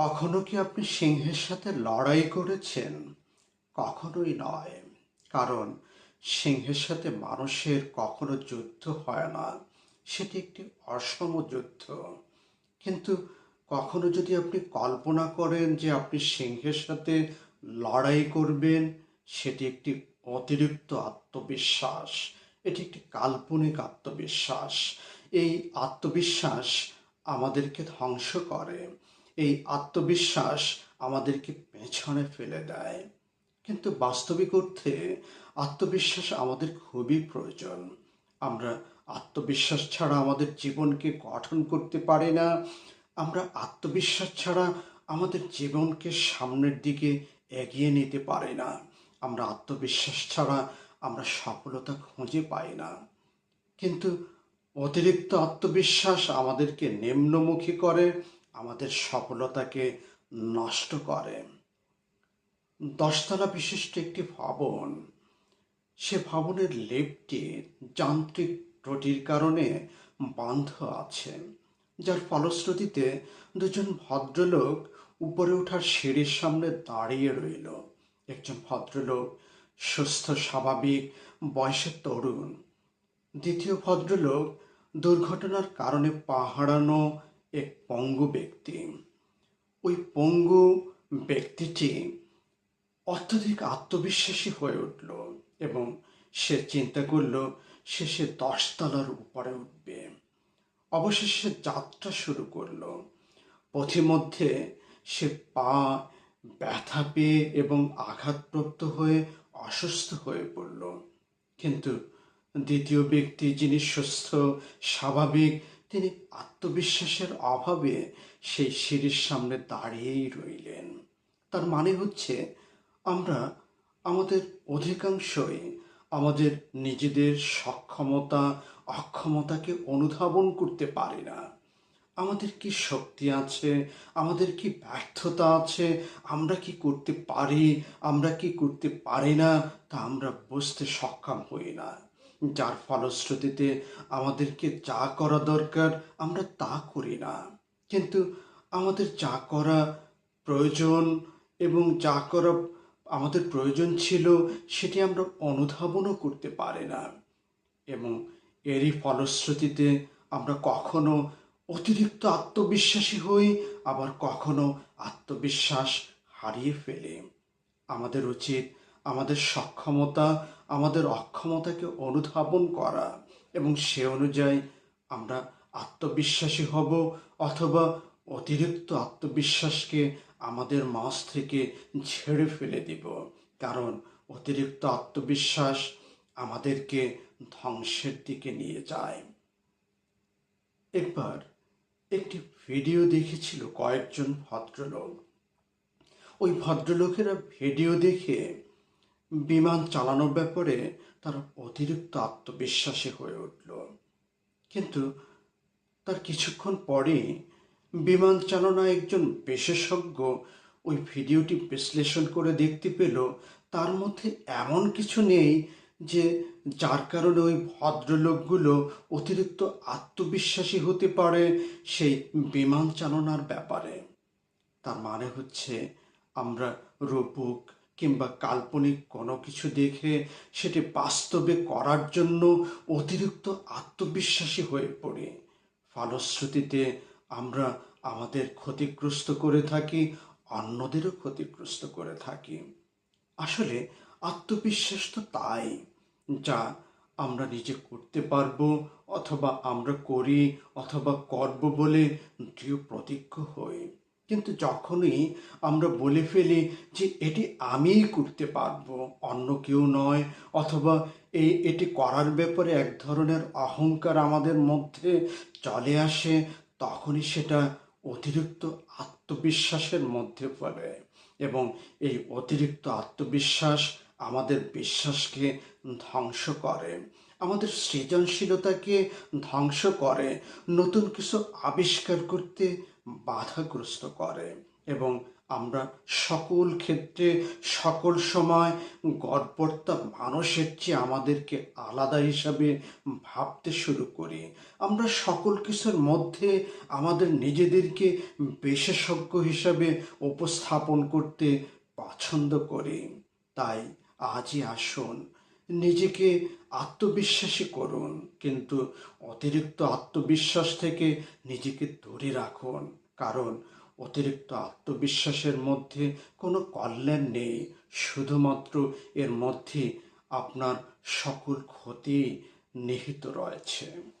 কখনো কি আপনি সিংহের সাথে লড়াই করেছেন? কখনোই নয়। কারণ সিংহের সাথে মানুষের কখনো যুদ্ধ হয় না। সেটি একটি অসম যুদ্ধ। কিন্তু কখনো যদি আপনি কল্পনা করেন যে আপনি সিংহের সাথে লড়াই করবেন, সেটি একটি অতিরিক্ত আত্মবিশ্বাস। এটি একটি কাল্পনিক আত্মবিশ্বাস। এই আত্মবিশ্বাস আমাদেরকে ধ্বংস করে। এই আত্মবিশ্বাস আমাদেরকে পেছনে ফেলে দেয়। কিন্তু বাস্তবিক অর্থে আত্মবিশ্বাস আমাদের খুবই প্রয়োজন। আমরা আত্মবিশ্বাস ছাড়া আমাদের জীবনকে গঠন করতে পারি না। আমরা আত্মবিশ্বাস ছাড়া আমাদের জীবনকে সামনের দিকে এগিয়ে নিতে পারি না। আমরা আত্মবিশ্বাস ছাড়া আমরা সফলতা খুঁজে পাই না। কিন্তু অতিরিক্ত আত্মবিশ্বাস আমাদেরকে নিম্নমুখী করে। আমাদের সফলতাকে নষ্ট করে। দশতলা বিশিষ্ট একটি ভবন, সে ভবনের লেপটি যান্ত্রিক ত্রুটির কারণে বন্ধ আছে, যার ফলশ্রুতিতে দুজন ভদ্রলোক উপরে ওঠার সিঁড়ির সামনে দাঁড়িয়ে রইল। একজন ভদ্রলোক সুস্থ, স্বাভাবিক, বয়সের তরুণ। দ্বিতীয় ভদ্রলোক দুর্ঘটনার কারণে পা হারানো এক পঙ্গু ব্যক্তি। ওই পঙ্গু ব্যক্তিটি অত্যধিক আত্মবিশ্বাসী হয়ে উঠল এবং সে চিন্তা করল, সে সে দশতলার উপরে উঠবে। অবশেষে যাত্রা শুরু করল। পথিমধ্যে সে পা ব্যথা পেয়ে এবং আঘাতপ্রাপ্ত হয়ে অসুস্থ হয়ে পড়ল। কিন্তু দ্বিতীয় ব্যক্তি, যিনি সুস্থ, স্বাভাবিক তিনি আত্মবিশ্বাসের অভাবে সেই সিঁড়ির সামনে দাঁড়িয়েই রইলেন। তার মানে হচ্ছে, আমরা আমাদের অধিকাংশই আমাদের নিজেদের সক্ষমতা, অক্ষমতাকে অনুধাবন করতে পারি না। আমাদের কি শক্তি আছে? আমাদের কি ব্যর্থতা আছে? আমরা কি করতে পারি? আমরা কি করতে পারি না? তা আমরা বুঝতে সক্ষম হই না। যার ফলশ্রুতিতে আমাদেরকে যা করা দরকার, আমরা তা করি না। কিন্তু আমাদের যা করা প্রয়োজন এবং যা করা আমাদের প্রয়োজন ছিল, সেটি আমরা অনুধাবনও করতে পারি না। এবং এরই ফলশ্রুতিতে আমরা কখনো অতিরিক্ত আত্মবিশ্বাসী হই, আবার কখনো আত্মবিশ্বাস হারিয়ে ফেলি। আমাদের উচিত আমাদের সক্ষমতা আমাদের অক্ষমতাকে অনুধাবন করা এবং সে অনুযায়ী আমরা আত্মবিশ্বাসী হব অথবা অতিরিক্ত আত্মবিশ্বাসকে আমাদের মাঝ থেকে ঝেড়ে ফেলে দিব। কারণ অতিরিক্ত আত্মবিশ্বাস আমাদেরকে ধ্বংসের দিকে নিয়ে যায়। একবার একটি ভিডিও দেখেছিল কয়েকজন ভদ্রলোক। ওই ভদ্রলোকেরা ভিডিও দেখে বিমান চালানোর ব্যাপারে তারা অতিরিক্ত আত্মবিশ্বাসী হয়ে উঠল। কিন্তু তার কিছুক্ষণ পরেই বিমান চালনা একজন বিশেষজ্ঞ ওই ভিডিওটি বিশ্লেষণ করে দেখতে পেল, তার মধ্যে এমন কিছু নেই যে যার কারণে ওই ভদ্রলোকগুলো অতিরিক্ত আত্মবিশ্বাসী হতে পারে সেই বিমান চালনার ব্যাপারে। তার মানে হচ্ছে আমরা রূপক কিংবা কাল্পনিক কোনো কিছু দেখে সেটি বাস্তবে করার জন্য অতিরিক্ত আত্মবিশ্বাসী হয়ে পড়ি। ফলশ্রুতিতে আমরা আমাদের ক্ষতিগ্রস্ত করে থাকি, অন্যদেরও ক্ষতিগ্রস্ত করে থাকি। আসলে আত্মবিশ্বাস তো তাই, যা আমরা নিজে করতে পারব অথবা আমরা করি অথবা করব বলে দৃঢ় প্রতিজ্ঞ হই। কিন্তু যখনই আমরা বলে ফেলি যে এটি আমিই করতে পারব, অন্য কেউ নয়, অথবা এই এটি করার ব্যাপারে এক ধরনের অহংকার আমাদের মধ্যে চলে আসে, তখনই সেটা অতিরিক্ত আত্মবিশ্বাসের মধ্যে পড়ে এবং এই অতিরিক্ত আত্মবিশ্বাস আমাদের বিশ্বাসকে ধ্বংস করে। আমাদের সৃজনশীলতাকে ধ্বংস করে, নতুন কিছু আবিষ্কার করতে বাধাগ্রস্ত করে এবং আমরা সকল ক্ষেত্রে, সকল সময় গড়পড়তা মানুষের চেয়ে আমাদেরকে আলাদা হিসাবে ভাবতে শুরু করি। আমরা সকল কিছুর মধ্যে আমাদের নিজেদেরকে বিশেষজ্ঞ হিসাবে উপস্থাপন করতে পছন্দ করি। তাই আজই আসুন নিজেকে আত্মবিশ্বাসী করুন, কিন্তু অতিরিক্ত আত্মবিশ্বাস থেকে নিজেকে দূরে রাখুন। কারণ অতিরিক্ত আত্মবিশ্বাসের মধ্যে কোনো কল্যাণ নেই। শুধুমাত্র এর মধ্যে আপনার সকল ক্ষতি নিহিত রয়েছে।